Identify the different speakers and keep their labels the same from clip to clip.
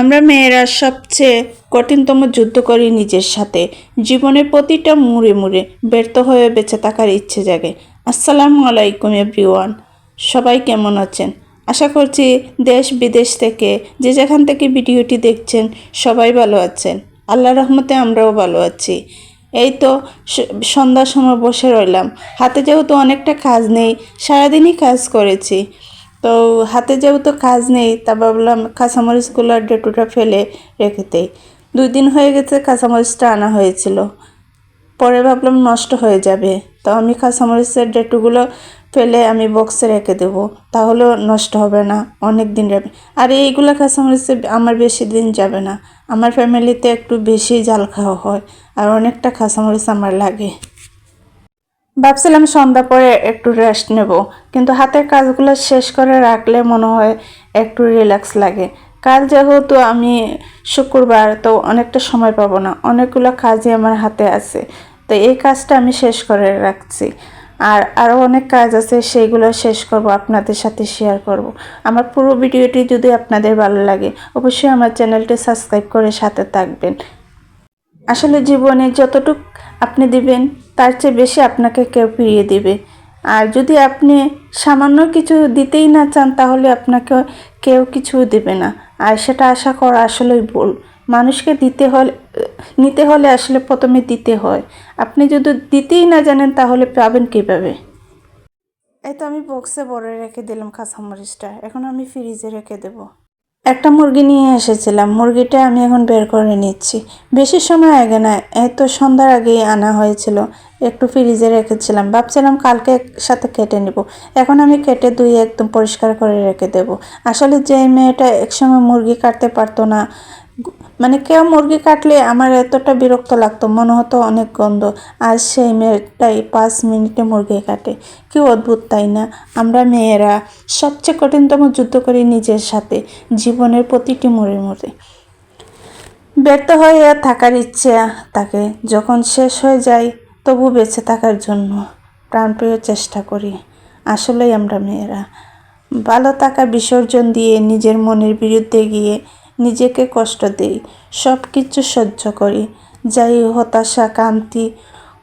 Speaker 1: আমরা মেয়েরা সবচেয়ে কঠিনতম যুদ্ধ করি নিজের সাথে। জীবনের প্রতিটা মুড়ে মুড়ে ব্যর্থ হয়ে বেঁচে থাকার ইচ্ছে জাগে। আসসালামু আলাইকুম, এভরিওয়ান। সবাই কেমন আছেন? আশা করছি দেশ বিদেশ থেকে যে যেখান থেকে ভিডিওটি দেখছেন সবাই ভালো আছেন। আল্লাহ রহমতে আমরাও ভালো আছি। এই তো সন্ধ্যার সময় বসে রইলাম। হাতে যেহেতু অনেকটা কাজ নেই, সারাদিনই কাজ করেছি। তো হাতে যেহেতু কাজ নেই, তা ভাবলাম কাঁচামরিচগুলো ডেটুটা ফেলে রেখে দেই। দুই দিন হয়ে গেছে কাঁচামরিচটা আনা হয়েছিল। পরে ভাবলাম নষ্ট হয়ে যাবে। তো আমি কাঁচামরিচের ডেটুগুলো ফেলে আমি বক্সে রেখে দেবো। তাহলেও নষ্ট হবে না, অনেক দিন যাবে। আর এইগুলো কাঁচামরিচে আমার বেশি দিন যাবে না। আমার ফ্যামিলিতে একটু বেশি জাল খাওয়া হয়, আর অনেকটা কাঁচামরিচ আমার লাগে। ভাবছিলাম সন্ধ্যা পরে একটু রেস্ট নেব, কিন্তু হাতের কাজগুলো শেষ করে রাখলে মনে হয় একটু রিল্যাক্স লাগে। কাল যেহেতু আমি শুক্রবার, তো অনেকটা সময় পাবো না, অনেকগুলো কাজই আমার হাতে আছে, তো এই কাজটা আমি শেষ করে রাখছি। আর আরও অনেক কাজ আছে, সেইগুলো শেষ করব, আপনাদের সাথে শেয়ার করব। আমার পুরো ভিডিওটি যদি আপনাদের ভালো লাগে, অবশ্যই আমার চ্যানেলটি সাবস্ক্রাইব করে সাথে থাকবেন। আসলে জীবনে যতটুক আপনি দিবেন তার চেয়ে বেশি আপনাকে কেউ ফিরিয়ে দেবে। আর যদি আপনি সামান্য কিছু দিতেই না চান, তাহলে আপনাকে কেউ কিছু দেবে না। আর সেটা আশা করা আসলেই ভুল। মানুষকে দিতে হলে, নিতে হলে আসলে প্রথমে দিতে হয়। আপনি যদি দিতেই না জানেন, তাহলে পাবেন কীভাবে? এই তো আমি বক্সে ভরে রেখে দিলাম কাঁচামরিচটা এখন আমি ফ্রিজে রেখে দেবো। একটা মুরগি নিয়ে এসেছিলাম। মুরগিটা আমি এখন বের করে নিচ্ছি। বেশি সময় আগে না এত সন্ধ্যার আগেই আনা হয়েছিল। একটু ফ্রিজে রেখেছিলাম। ভাবছিলাম কালকে একসাথে কেটে নেব। এখন আমি কেটে দুই একদম পরিষ্কার করে রেখে দেব। আসলে যে মেয়েটা একসময় মুরগি কাটতে পারতো না মানে কেউ মুরগি কাটলে আমার এতটা বিরক্ত লাগতো, মনে হতো অনেক গন্ধ। আজ সেই মেয়েটাই পাঁচ মিনিটে মুরগি কাটে। কি অদ্ভুত, তাই না? আমরা মেয়েরা সবচেয়ে কঠিনতম যুদ্ধ করি নিজের সাথে, জীবনের প্রতিটি মোড়ে মোড়ে। ব্যর্থ হয়ে থাকার ইচ্ছে তাকে। যখন শেষ হয়ে যায়, তবু বেঁচে থাকার জন্য প্রাণপ্রিয় চেষ্টা করি। আসলেই আমরা মেয়েরা। ভালো থাকা বিসর্জন দিয়ে নিজের মনের বিরুদ্ধে গিয়ে নিজেকে কষ্ট দেই সব কিছু সহ্য করি। যাই হতাশা কান্তি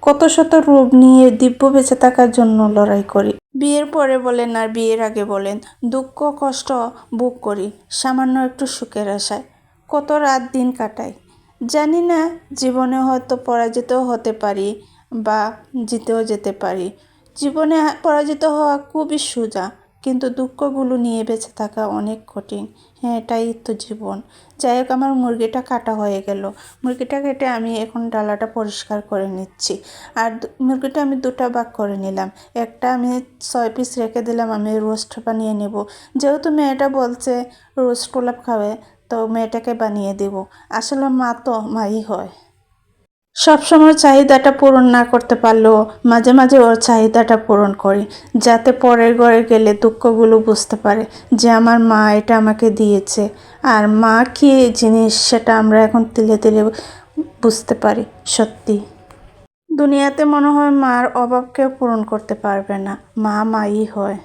Speaker 1: কত শত রূপ নিয়ে দিব্য বেঁচে থাকার জন্য লড়াই করি। বিয়ের পরে বলেন আর বিয়ের আগে বলেন, দুঃখ, কষ্ট বুক করি, সামান্য একটু সুখের আশায়। কত রাত দিন কাটাই। জানি না, জীবনে হয়তো পরাজিতও হতে পারি বা জিতেও যেতে পারি। জীবনে পরাজিত হওয়া খুবই সোজা। কিন্তু দুঃখগুলো নিয়ে বেঁচে থাকা অনেক কঠিন। হ্যাঁ এটাই তো জীবন। যাই হোক, আমার মুরগিটা কাটা হয়ে গেল। মুরগিটা কেটে আমি এখন ডালাটা পরিষ্কার করে নিচ্ছি। আর মুরগিটা আমি দুটো ভাগ করে নিলাম। একটা আমি ছয় পিস রেখে দিলাম, আমি রোস্ট বানিয়ে নেব। যেহেতু মেয়েটা বলছে রোস্ট পোলাপ খাবে, তো মেয়েটাকে বানিয়ে দেব। আসলে মা তো মাই হয়। সবসময় চাহিদাটা পূরণ না করতে পারলেও মাঝে মাঝে ওর চাহিদাটা পূরণ করি, যাতে পরের ঘরে গেলে দুঃখগুলো বুঝতে পারে যে আমার মা এটা আমাকে দিয়েছে। আর মা কী জিনিস সেটা আমরা এখন তিলে তিলে বুঝতে পারি, সত্যি। দুনিয়াতে মনে হয় মার অভাব কেউ পূরণ করতে পারবে না। মা মাই হয়।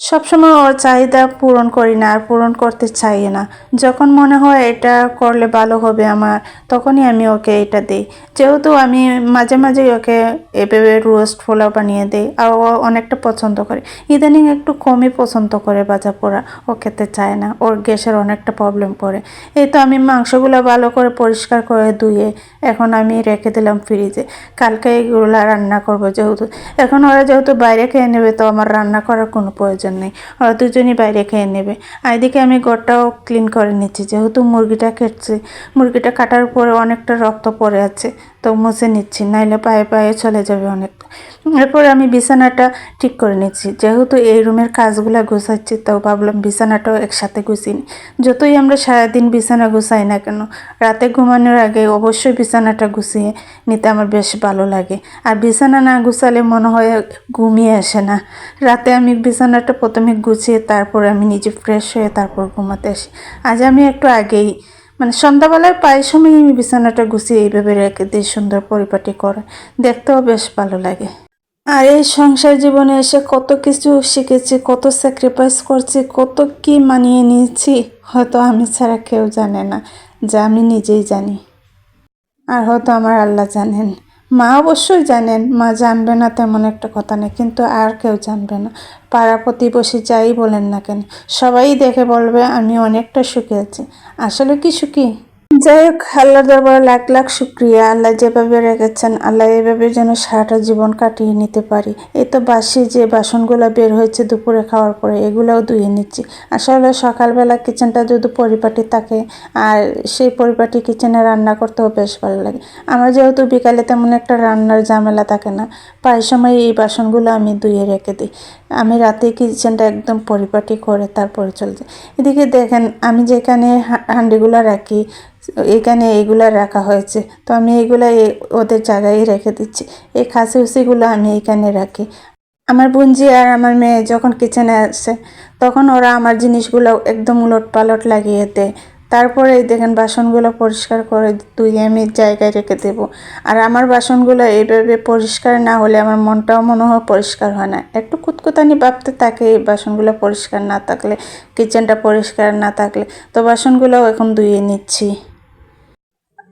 Speaker 1: সবসময় ওর চাহিদা পূরণ করি না আর পূরণ করতে চাই না। যখন মনে হয় এটা করলে ভালো হবে আমার, তখনই আমি ওকে এটা দিই। যেহেতু আমি মাঝে মাঝে ওকে এভাবে রোস্ট পোলাও বানিয়ে দিই আর ও অনেকটা পছন্দ করে। ইদানিং একটু কমই পছন্দ করে বাজা পোড়া। ও খেতে চায় না, ওর গ্যাসের অনেকটা প্রবলেম পড়ে। এই তো আমি মাংসগুলো ভালো করে পরিষ্কার করে ধুয়ে এখন আমি রেখে দিলাম ফ্রিজে কালকে এগুলো রান্না করব যেহেতু। এখন ওরা যেহেতু বাইরে খেয়ে নেবে, তো আমার রান্না করার কোনো প্রয়োজন নেই। ওরা দুজনই বাইরে খেয়ে নেবে। আর এদিকে আমি ঘরটাও ক্লিন করে নিচ্ছি, যেহেতু মুরগিটা খেটছে মুরগিটা কাটার পরে অনেকটা রক্ত পড়ে আছে। তো মুছে নিচ্ছি, নাইলে পায়ে পায়ে চলে যাবে অনেকটা এরপর আমি বিছানাটা ঠিক করে নিচ্ছি। যেহেতু এই রুমের কাজগুলো গুছাচ্ছি তো ভাবলাম বিছানাটাও একসাথে গুছিয়ে নিই। যতই আমরা সারাদিন বিছানা গুছাই না কেন, রাতে ঘুমানোর আগে অবশ্যই বিছানাটা গুছিয়ে নিতে আমার বেশ ভালো লাগে। আর বিছানা না গুছালে মনে হয় ঘুমিয়ে আসে না। রাতে আমি বিছানাটা প্রথমে গুছিয়ে তারপরে আমি নিজে ফ্রেশ হয়ে তারপর ঘুমাতে আসি। আজ আমি একটু আগেই মানে সন্ধ্যাবেলায় প্রায় সময় আমি বিছানাটা গুছিয়ে এইভাবে রেখে দিই সুন্দর পরিপাটি করে। দেখতেও বেশ ভালো লাগে। আর এই সংসার জীবনে এসে কত কিছু শিখেছি, কত স্যাক্রিফাইস করছি, কত কি মানিয়ে নিয়েছি, হয়তো আমি ছাড়া কেউ জানে না, যা আমি নিজেই জানি। আর হয়তো আমার আল্লাহ জানেন। মা অবশ্যই জানেন, মা জানবে না তেমন একটা কথা নেই, কিন্তু আর কেউ জানবে না। পাড়া প্রতিবেশী যাই বলেন না কেন, সবাই দেখে বলবে, আমি অনেকটা সুখে আছি। আসলে কি সুখী? যাই হোক আল্লাহর দরবারে লাখ লাখ শুক্রিয়া। আল্লাহ যেভাবে রেখেছেন, আল্লাহ এভাবে যেন সারাটা জীবন কাটিয়ে নিতে পারি। এই তো বাসি যে বাসনগুলো বের হয়েছে দুপুরে খাওয়ার পরে, এগুলোও ধুয়ে নিচ্ছি। আসলে সকালবেলা কিচেনটা যদি পরিপাটি থাকে, আর সেই পরিপাটি কিচেনে রান্না করতেও বেশ ভালো লাগে। আমার যেহেতু বিকালে তেমন একটা রান্নার ঝামেলা থাকে না, প্রায় সময় এই বাসনগুলো আমি ধুয়ে রেখে দিই। আমি রাতে কিচেনটা একদম পরিপাটি করে তারপরে চলে যাই। এদিকে দেখেন, আমি যেখানে হাঁডিগুলো রাখি এখানে এইগুলা রাখা হয়েছে। তো আমি এইগুলা ওদের জায়গায় রেখে দিচ্ছি। এই খাসি উসিগুলো আমি এখানে রাখি। আমার বোনজি আর আমার মেয়ে যখন কিচেনে আসে, তখন ওরা আমার জিনিসগুলো একদম উলট পালট লাগিয়ে দেয়। তারপরে দেখেন বাসনগুলো পরিষ্কার করে ধুয়ে আমি জায়গায় রেখে দেবো। আর আমার বাসনগুলো এইভাবে পরিষ্কার না হলে আমার মনটাও মনে হয় পরিষ্কার হয় না। একটু কুতকুতানি ভাবতে থাকে এই বাসনগুলো পরিষ্কার না থাকলে কিচেনটা পরিষ্কার না থাকলে। তো বাসনগুলোও এখন ধুয়ে নিচ্ছি।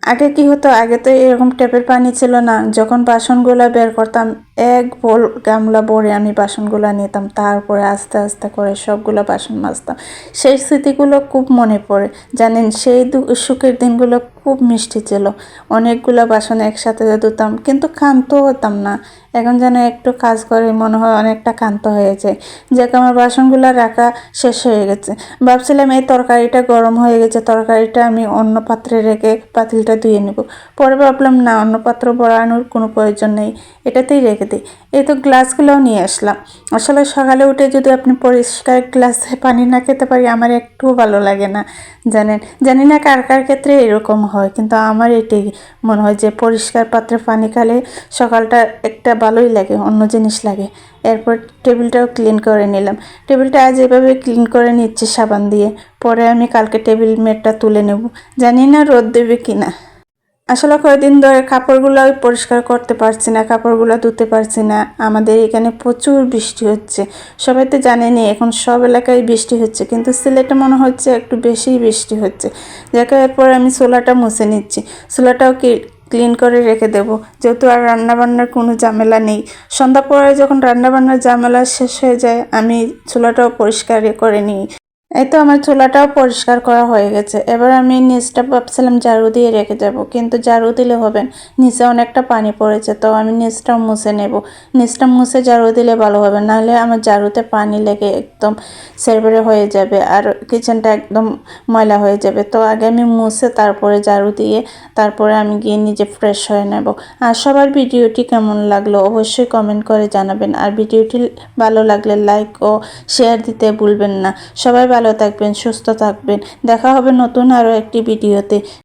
Speaker 1: আগে কি হতো? আগে তো এরকম ট্যাপের পানি ছিল না। যখন বাসনগুলো বের করতাম এক বোল গামলা ভরে আমি বাসনগুলো নিতাম, তারপরে আস্তে আস্তে করে সবগুলো বাসন মাজতাম। সেই স্মৃতিগুলো খুব মনে পড়ে। জানেন, সেই সুখের দিনগুলো খুব মিষ্টি ছিল। অনেকগুলো বাসন একসাথে ধুতাম, কিন্তু ক্ষান্ত হতাম না। এখন যেন একটু কাজ করে মনে হয় অনেকটা ক্ষান্ত হয়ে যায়। যাকে, আমার বাসনগুলো রাখা শেষ হয়ে গেছে। ভাবছিলাম এই তরকারিটা গরম হয়ে গেছে, তরকারিটা আমি অন্য পাত্রে রেখে পাতিলটা ধুয়ে নেব। পরে ভাবলাম, না, অন্য পাত্র বড়ানোর কোনো প্রয়োজন নেই। এটাতেই রেখে দিই এই তো গ্লাসগুলোও নিয়ে আসলাম। আসলে সকালে উঠে যদি আপনি পরিষ্কার গ্লাসে পানি না খেতে পারি, আমার একটু ভালো লাগে না। জানেন, জানি না কার কার ক্ষেত্রে এরকম হয়, কিন্তু আমার এটাই মনে হয় যে পরিষ্কার পাত্রে পানি খেলে সকালটা একটা ভালোই লাগে, অন্য জিনিস লাগে। এরপর টেবিলটাও ক্লিন করে নিলাম। টেবিলটা আজ এভাবে ক্লিন করে নিচ্ছি সাবান দিয়ে। পরে আমি কালকে টেবিল মেটটা তুলে নেব। জানি না রোদ দেবে কি না আসলে কয়েকদিন ধরে কাপড়গুলো পরিষ্কার করতে পারছি না, কাপড়গুলো ধুতে পারছি না। আমাদের এখানে প্রচুর বৃষ্টি হচ্ছে। সবাই তো জানেনি এখন সব এলাকায় বৃষ্টি হচ্ছে, কিন্তু সিলেটে মনে হচ্ছে একটু বেশিই বৃষ্টি হচ্ছে। যাকে, এরপর আমি সোলাটা মুছে নিচ্ছি। সোলাটাও কি ক্লিন করে রেখে দেব। যেহেতু আর রান্নাবান্নার কোনো ঝামেলা নেই। সন্ধ্যা পরে যখন রান্নাবান্নার ঝামেলা শেষ হয়ে যায়, আমি চুলাটাও পরিষ্কার করে নিই। এই তো আমার চুলাটাও পরিষ্কার করা হয়ে গেছে। এবার আমি নিচটা ভাবছিলাম ঝাড়ু দিয়ে রেখে যাব কিন্তু ঝাড়ু দিলে হবে নিচে অনেকটা পানি পড়েছে, তো আমি নিচটাও মুছে নেব। নিচটা মুছে ঝাড়ু দিলে ভালো হবে, নাহলে আমার ঝাড়ুতে পানি লেগে একদম সেরবেরে হয়ে যাবে আর কিচেনটা একদম ময়লা হয়ে যাবে। তো আগে আমি মুছে তারপরে ঝাড়ু দিয়ে তারপরে আমি গিয়ে নিজে ফ্রেশ হয়ে নেব। আর সবার ভিডিওটি কেমন লাগল অবশ্যই কমেন্ট করে জানাবেন। আর ভিডিওটি ভালো লাগলে লাইক ও শেয়ার দিতে ভুলবেন না। সবাই ভালো থাকবেন সুস্থ থাকবেন। দেখা হবে নতুন আরও একটি ভিডিওতে।